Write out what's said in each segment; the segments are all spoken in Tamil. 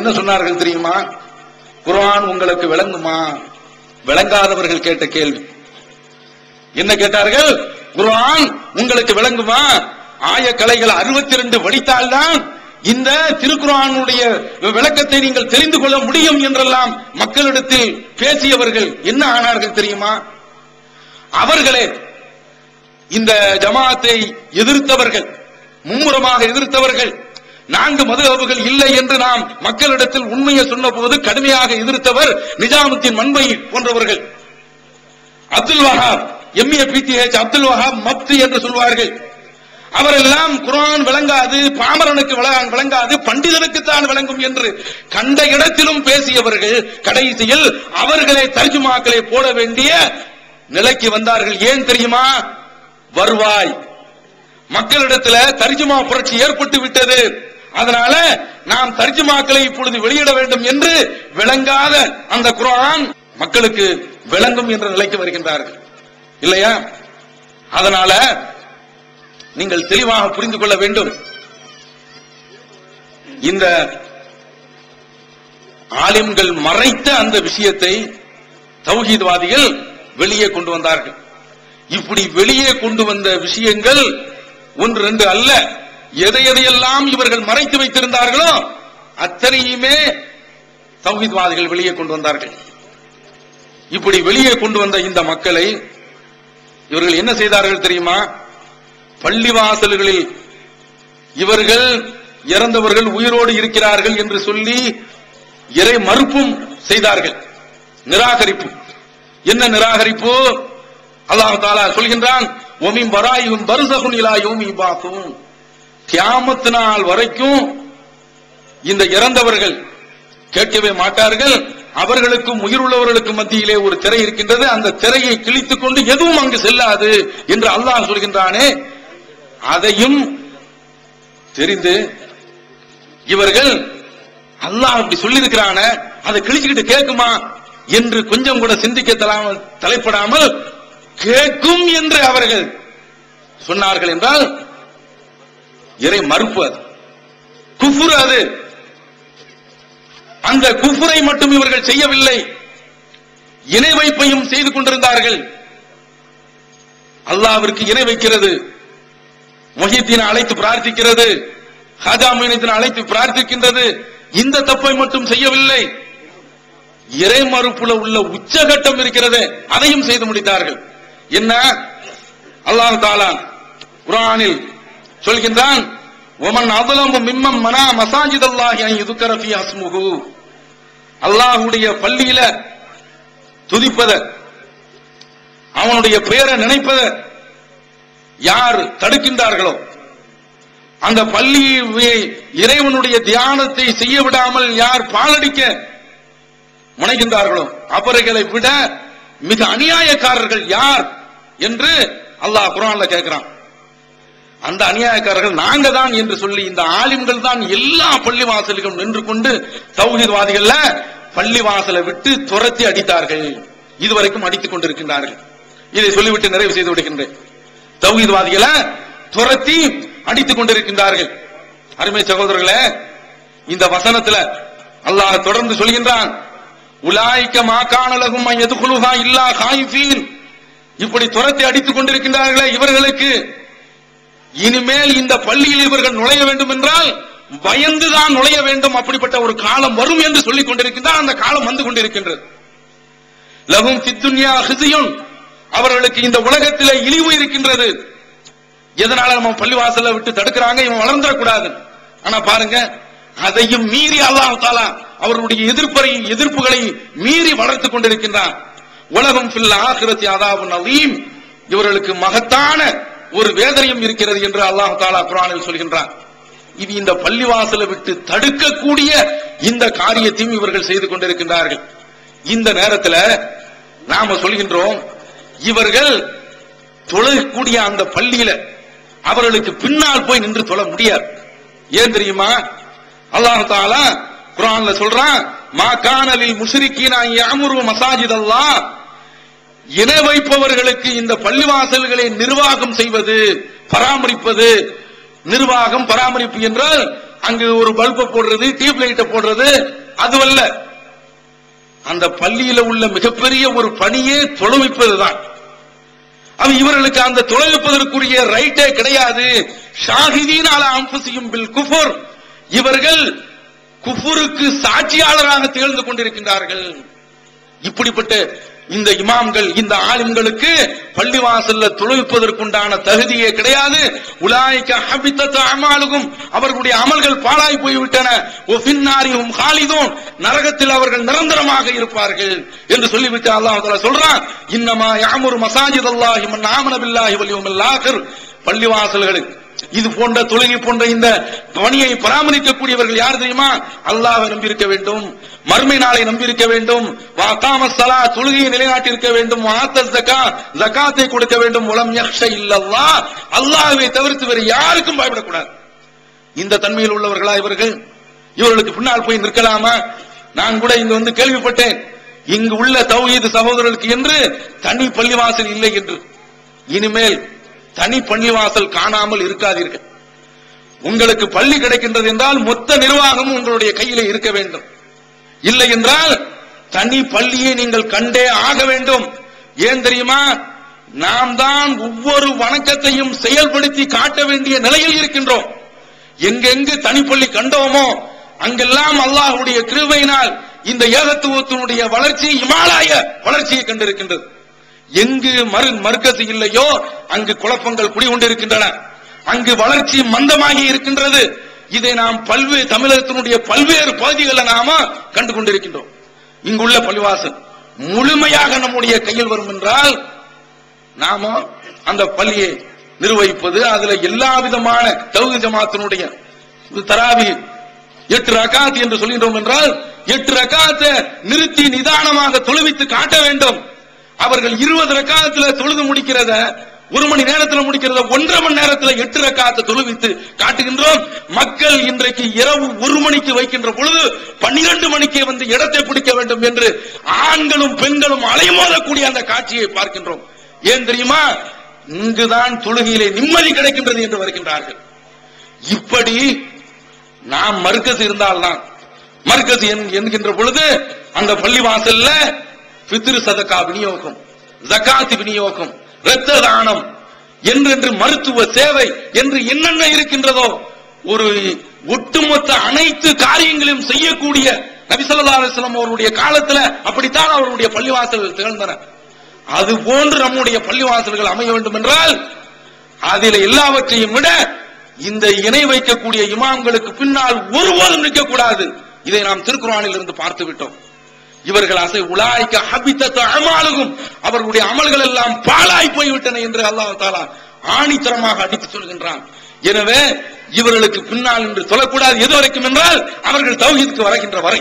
என்ன சொன்னார்கள் தெரியுமா? குரான் உங்களுக்கு விளங்குமா? விளங்காதவர்கள் கேட்ட கேள்வி. என்ன கேட்டார்கள்? குர்ஆன் உங்களுக்கு விளங்குமா? ஆயக்கலைகள் அறுபத்தி ரெண்டு வடித்தால்தான் இந்த திருக்குறானுடைய விளக்கத்தை நீங்கள் தெரிந்து கொள்ள முடியும் என்றெல்லாம் மக்களிடத்தில் பேசியவர்கள் என்ன ஆனார்கள் தெரியுமா? அவர்களே இந்த ஜமாத்தை எதிர்த்தவர்கள் மும்முரமாக எதிர்த்தவர்கள் நான்கு மதுகபுகள் இல்லை என்று நாம் மக்களிடத்தில் உண்மையை சொன்ன போது கடுமையாக எதிர்த்தவர் நிஜாமுத்தின் மண்பை போன்றவர்கள். அப்துல் வஹாப் எம்ஏ பிடிஹெச் அப்துல் வஹாப் மப்து என்று சொல்வார்கள். அவரெல்லாம் குரான் விளங்காது பாமரனுக்கு விளங்காது பண்டிதனுக்குத்தான் விளங்கும் என்று கண்ட இடத்திலும் பேசியவர்கள் கடைசியில் அவர்களை தர்ஜுமாக்களை போட வேண்டிய நிலைக்கு வந்தார்கள். ஏன் தெரியுமா? வருவாய். மக்களிடத்தில் தர்ஜுமா புரட்சி ஏற்பட்டு விட்டது. அதனால நாம் தர்ஜுமாக்களை இப்பொழுது வெளியிட வேண்டும் என்று விளங்காத அந்த குரான் மக்களுக்கு விளங்கும் என்ற நிலைக்கு வருகின்றார்கள். இல்லையா? அதனால நீங்கள் தெளிவாக புரிந்து கொள்ள வேண்டும். இந்த ஆலிம்கள் மறைத்த அந்த விஷயத்தை தௌஹீத்வாதிகள் வெளியே கொண்டு வந்தார்கள். இப்படி வெளியே கொண்டு வந்த விஷயங்கள் ஒன்று ரெண்டு அல்ல. எதை எதையெல்லாம் இவர்கள் மறைத்து வைத்திருந்தார்களோ அத்தனையுமே தௌஹீத்வாதிகள் வெளியே கொண்டு வந்தார்கள். இப்படி வெளியே கொண்டு வந்த இந்த மக்களை இவர்கள் என்ன செய்தார்கள் தெரியுமா? பள்ளிவாசல்களில் இவர்கள் இறந்தவர்கள் உயிரோடு இருக்கிறார்கள் என்று சொல்லி இறை மறுப்பும் செய்தார்கள். நிராகரிப்பு. என்ன நிராகரிப்பு? அல்லாஹ் தாலா சொல்கின்றான் ஒமிம் வராயும் பருசகுன் இலா யோமி பாக்கும் கியாமத்து நாள் வரைக்கும் இந்த இறந்தவர்கள் கேட்கவே மாட்டார்கள். அவர்களுக்கும் உயிருள்ளவர்களுக்கும் மத்தியிலே ஒரு திரை இருக்கின்றது. அந்த திரையை கிழித்துக் கொண்டு எதுவும் அங்கு செல்லாது என்று அல்லாஹ் சொல்கின்றானே. அதையும் தெரிந்து இவர்கள் அல்லாஹ் அப்படி சொல்லியிருக்கிறான அதை கிழிச்சுக்கிட்டு கேட்குமா என்று கொஞ்சம் கூட சிந்திக்க தலாமல் தலைப்படாமல் கேட்கும் என்று அவர்கள் சொன்னார்கள் என்றால் இறை மறுப்பு அது. குஃபுர் அது. அந்த குஃபுரை மட்டும் இவர்கள் செய்யவில்லை. இணை வைப்பையும் செய்து கொண்டிருந்தார்கள். அல்லாவிற்கு இணை வைக்கிறது. மொஹித்தீனை அழைத்து பிரார்த்திக்கிறது. ஹாஜா மீனத்தின் அழைத்து பிரார்த்திக்கின்றது. இந்த தப்பை மட்டும் செய்யவில்லை. இறை மறுப்புல உள்ள உச்சகட்டம் இருக்கிறது. அதையும் செய்து முடித்தார்கள். என்ன? அல்லாஹ் தாலான் குரானில் சொல்கின்றான் ஒமன் அதலமு மிம்மம் மனா மசாஜித் அல்லாஹி அன் யுதுக்கர அஸ்முகு அல்லாஹுடைய பள்ளியில துதிப்பத அவனுடைய பெயரை நினைப்பத யார் தடுக்கின்றார்களோ அந்த பள்ளி இறைவனுடைய தியானத்தை செய்ய விடாமல் யார் பாலடிக்க முனைகின்றார்களோ அவர்களை விட மிக அநியாயக்காரர்கள் யார் என்று அல்லாஹ் குரான்ல கேட்கிறான். அந்த அநியாயக்காரர்கள் நாங்க தான் என்று சொல்லி இந்த ஆலிம்கள் தான் எல்லா பள்ளி வாசலுக்கும் நின்று கொண்டு தௌஹீத்வாதிகள்ல பள்ளி வாசலை விட்டு துரத்தி அடித்தார்கள். இதுவரைக்கும் அடித்துக் கொண்டிருக்கின்றார்கள். இதை சொல்லிவிட்டு நிறைவு செய்து விடுகின்றேன். தௌஹீத்வாதிகளை துரத்தி அடித்துக் கொண்டிருக்கின்றார்கள். அருமை சகோதரர்களே இந்த வசனத்துல அல்லாஹ் தொடர்ந்து சொல்கின்றான் உலாய்க்க மாக்கானலகும் எதுகுலுகா இல்லா காயிஃபீன் இப்படி துரத்தி அடித்துக் கொண்டிருக்கின்றார்களே இவர்களுக்கு. இனிமேல் இந்த பள்ளியில் இவர்கள் நுழைய வேண்டும் என்றால் பயந்துதான் நுழைய வேண்டும். அப்படிப்பட்ட ஒரு காலம் வரும் என்று சொல்லிக் கொண்டிருக்கின்றார். அந்த காலம் வந்து கொண்டிருக்கின்றது. லகும் சித்துன்யா ஹிசியும் அவர்களுக்கு இந்த உலகத்திலே இழிவு இருக்கின்றது. எதனால நம்ம பள்ளிவாசல்ல விட்டு தடுக்கிறாங்க? இவன் வளர்ந்துடக்கூடாது. ஆனா பாருங்க அதையும் மீறி அல்லாஹ் தாலா அவர்களுடைய எதிர்ப்பை எதிர்ப்புகளை மீறி வளர்த்து கொண்டிருக்கின்றான். உலகம் ஃபில் ஆகிரத்தி அதாவது நவீம் இவர்களுக்கு மகத்தான ஒரு வேதனையும் இருக்கிறது என்று அல்லாஹ் தாலா குரானில் சொல்கின்றான். இது இந்த பள்ளிவாசலை விட்டு தடுக்கக்கூடிய இந்த காரியத்தையும் இவர்கள் செய்து கொண்டிருக்கின்றார்கள். இந்த நேரத்தில் நாம சொல்கின்றோம் இவர்கள் தொழக்கூடிய அந்த பள்ளியில அவர்களுக்கு பின்னால் போய் நின்று தொழ முடியாது. ஏன் தெரியுமா? அல்லாஹ் தாலா குரான்ல சொல்றான் மா கானலில் முஷரிக்கீனா யாமுரு மசாஜித் அல்லாஹ் இணை வைப்பவர்களுக்கு இந்த பள்ளிவாசல்களை நிர்வாகம் செய்வது பராமரிப்பது நிர்வாகம் பராமரிப்பு என்றால் அங்கு ஒரு பல்பை போடுறது டியூப் லைட்டை போடுறது அதுவல்ல. அந்த பள்ளியில உள்ள மிகப்பெரிய ஒரு பணியே தொழுவிப்பதுதான். அது இவர்களுக்கு அந்த தொலைவிப்பதற்குரிய ரைட்டே கிடையாது. ஷாஹிதீனால அம்புசியும் பில் குஃபுர். இவர்கள் குஃபுருக்கு சாட்சியாளராக திகழ்ந்து கொண்டிருக்கின்றார்கள். இப்படிப்பட்ட இந்த இமாம்கள் இந்த ஆலிம்களுக்கு பள்ளிவாசல்ல துழைப்பதற்குண்டான தகுதியே கிடையாது. உலாய்க்க ஹபித்தத் அமாலுகும். அவர்களுடைய அமல்கள் பாழாய் போய்விட்டன. ஒ பின்னாரியும் நரகத்தில் அவர்கள் நிரந்தரமாக இருப்பார்கள் என்று சொல்லிவிட்டு அல்லாஹ் சொல்றான். இன்னமா யாமுர் மசாஜித் அல்லாஹி மன் ஆமன பில்லாஹி வல் ஆகிர் பள்ளிவாசல்களுக்கு இது போன்ற தொழுகை போன்ற இந்த பணியை பராமரிக்கக்கூடியவர்கள் யார் தெரியுமா? அல்லாஹ் நம்பியிருக்க வேண்டும். மர்மை நாளை நம்பியிருக்க வேண்டும். வாகாம சலா தொழுகையை நிலைநாட்டியிருக்க வேண்டும். வாத்த ஜக்கா ஜக்காத்தை கொடுக்க வேண்டும். உலம் யக்ஷ இல்லல்லா அல்லாஹ்வை தவிர்த்து வேறு யாருக்கும் பயப்படக்கூடாது. இந்த தன்மையில் உள்ளவர்களா இவர்கள்? இவர்களுக்கு பின்னால் போய் நிற்கலாமா? நான் கூட இங்கு வந்து கேள்விப்பட்டேன். இங்கு உள்ள தௌஹீது சகோதரர்களுக்கு என்று தனி பள்ளிவாசல் இல்லை என்று. இனிமேல் தனி பள்ளிவாசல் காணாமல் இருக்காதீர்கள். உங்களுக்கு பள்ளி கிடைக்கின்றது என்றால் மொத்த நிர்வாகமும் உங்களுடைய கையிலே இருக்க வேண்டும். இல்லை என்றால் தனி பள்ளியை நீங்கள் கண்டே ஆக வேண்டும். ஏன் தெரியுமா? நாம் தான் ஒவ்வொரு வணக்கத்தையும் செயல்படுத்தி காட்ட வேண்டிய நிலையில் இருக்கின்றோம். எங்கெங்கு தனிப்பள்ளி கண்டோமோ அங்கெல்லாம் அல்லாஹ்வுடைய கிருவையினால் இந்த ஏகத்துவத்தினுடைய வளர்ச்சி இமாலய வளர்ச்சியை கண்டிருக்கின்றது. எங்கு மறு மர்க்கசு இல்லையோ அங்கு குழப்பங்கள் குடிகொண்டிருக்கின்றன. அங்கு வளர்ச்சி மந்தமாகி இருக்கின்றது. இதை நாம் பல்வேறு தமிழகத்தினுடைய பல்வேறு பகுதிகளில் நாம கண்டு கொண்டிருக்கின்றோம் இங்குள்ள பள்ளிவாசல் முழுமையாக நம்முடைய கையில் வரும் என்றால் நாம அந்த பள்ளியை நிர்வகிப்பது அதுல எல்லா விதமான தகுதி ஜமாத்தினுடைய தராவி எட்டு ரகாத் என்று சொல்கின்றோம் என்றால் எட்டு ரகாத்தை நிறுத்தி நிதானமாக தொழுவித்து காட்ட வேண்டும். அவர்கள் இருபது ரக்காலத்துல தொழுது முடிக்கிறத ஒரு மணி நேரத்தில் முடிக்கிறத ஒன்றரை மணி நேரத்தில் எட்டு ரக்காத்தை தொழுவித்து காட்டுகின்றோம். மக்கள் இன்றைக்கு இரவு ஒரு மணிக்கு வைக்கின்ற பொழுது பன்னிரண்டு மணிக்கே வந்து இடத்தை பிடிக்க வேண்டும் என்று ஆண்களும் பெண்களும் அலைமோதக்கூடிய அந்த காட்சியை பார்க்கின்றோம். ஏன் தெரியுமா? இங்குதான் தொழுகையிலே நிம்மதி கிடைக்கின்றது என்று வருகின்றார்கள். இப்படி நாம் மறுக்கசு இருந்தால்தான் மறுக்கசு என்- என்கின்ற பொழுது அந்த பள்ளி வாசல்ல பித்ரு சதகா விநியோகம் ஜகாத் விநியோகம் இரத்த தானம் என்றென்று மருத்துவ சேவை என்று என்னென்ன இருக்கின்றதோ ஒரு ஒட்டுமொத்த அனைத்து காரியங்களையும் செய்யக்கூடிய நபிசல்லா அலிஸ்லாம் அவருடைய காலத்துல அப்படித்தான் அவருடைய பள்ளிவாசல்கள் திகழ்ந்தன. அது போன்று நம்முடைய பள்ளிவாசல்கள் அமைய வேண்டும் என்றால் அதில் எல்லாவற்றையும் விட இந்த இணை வைக்கக்கூடிய இமாம்களுக்கு பின்னால் ஒருபோதும் நிற்கக்கூடாது. இதை நாம் திருக்குறானில் இருந்து பார்த்து விட்டோம் இவர்கள் அசை உலாய்க்க ஹபித்த அமாலுகும். அவர்களுடைய அமல்கள் எல்லாம் பாழாய் போய்விட்டன என்று அல்லாஹ் தாலா ஆணித்தரமாக அடித்து சொல்கின்றான். எனவே இவர்களுக்கு பின்னால் என்று சொல்லக்கூடாது எது வரைக்கும் என்றால் அவர்கள் தௌஹீதுக்கு வருகின்ற வரை.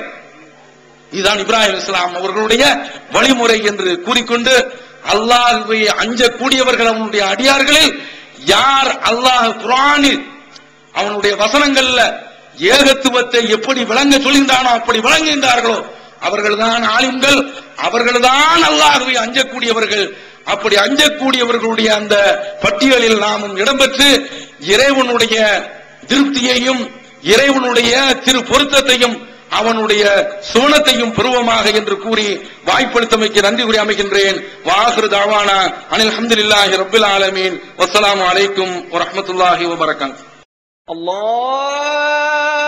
இதுதான் இப்ராஹிம் இஸ்லாம் அவர்களுடைய வழிமுறை என்று கூறிக்கொண்டு அல்லாஹுவை அஞ்சக்கூடியவர்கள் அவனுடைய அடியார்களில் யார் அல்லாஹ் குரானில் அவனுடைய வசனங்கள்ல ஏகத்துவத்தை எப்படி விளங்க சொல்கின்றானோ அப்படி விளங்குகின்றார்களோ அவர்கள்தான் ஆலிம்கள் அவர்கள்தான் அல்லாஹுவை அஞ்சக்கூடியவர்கள். அப்படி அஞ்சக்கூடியவர்களுடைய அந்த பட்டியலில் நாமும் இடம்பெற்று இறைவனுடைய திருப்தியையும் இறைவனுடைய திரு பொருத்தத்தையும் அவனுடைய சுவனத்தையும் பெறுவமாக என்று கூறி வாய்ப்பளித்தமைக்கு நன்றி கூறி அமைகின்றேன். வாஹரு தாவானா அனில் அஹமதுல்லாஹி ரபில் ஆலமீன். வசலாம் அலைக்கும் வரமத்துல்லாஹி வபரகாத். அல்லாஹ்